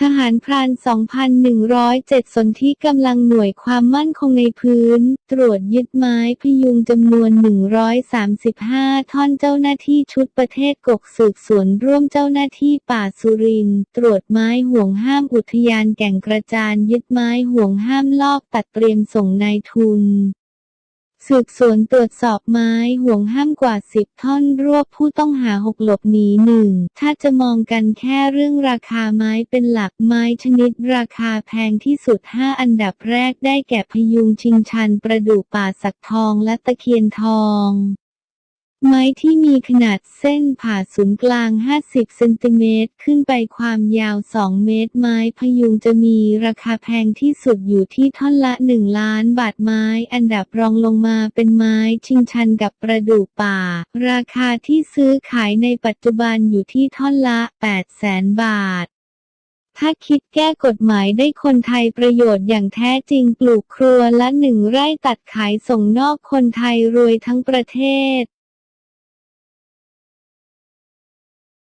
ทหารพราน 2,107 สนที่กำลังหน่วยความมั่นคงในพื้น ตรวจยึดไม้พยุงจำนวน 135 ท่อนเจ้าหน้าที่ชุดประเทศกกสืบสวนร่วมเจ้าหน้าที่ป่าสุริน ตรวจไม้ห่วงห้ามอุทยานแก่งกระจานยึดไม้ห่วงห้ามลอกตัดเตรียมส่งนายทุน สืบสวนตรวจสอบไม้ห่วงห้ามกว่า 10 ท่อนรวบผู้ต้องหาหกหลบหนีหนึ่ง ถ้าจะมองกันแค่เรื่องราคาไม้เป็นหลักไม้ชนิดราคาแพงที่สุด 5 อันดับแรกได้แก่พยุงชิงชัน ประดู่ป่าสักทองและตะเคียนทอง ไม้ที่มีขนาดเส้นผ่าศูนย์กลาง 50 เซนติเมตรขึ้นไปความยาว 2 เมตร ไม้พยุงจะมีราคาแพงที่สุดอยู่ที่ท่อนละ 1 ล้านบาทไม้ อันดับรองลงมาเป็นไม้ชิงชันกับประดู่ป่า ราคาที่ซื้อขายในปัจจุบันอยู่ที่ท่อนละ 8 แสนบาทถ้าคิดแก้กฎหมายได้คนไทยประโยชน์อย่างแท้จริงปลูกครัวละหนึ่งไร่ตัดขายส่งนอกคนไทยรวยทั้งประเทศ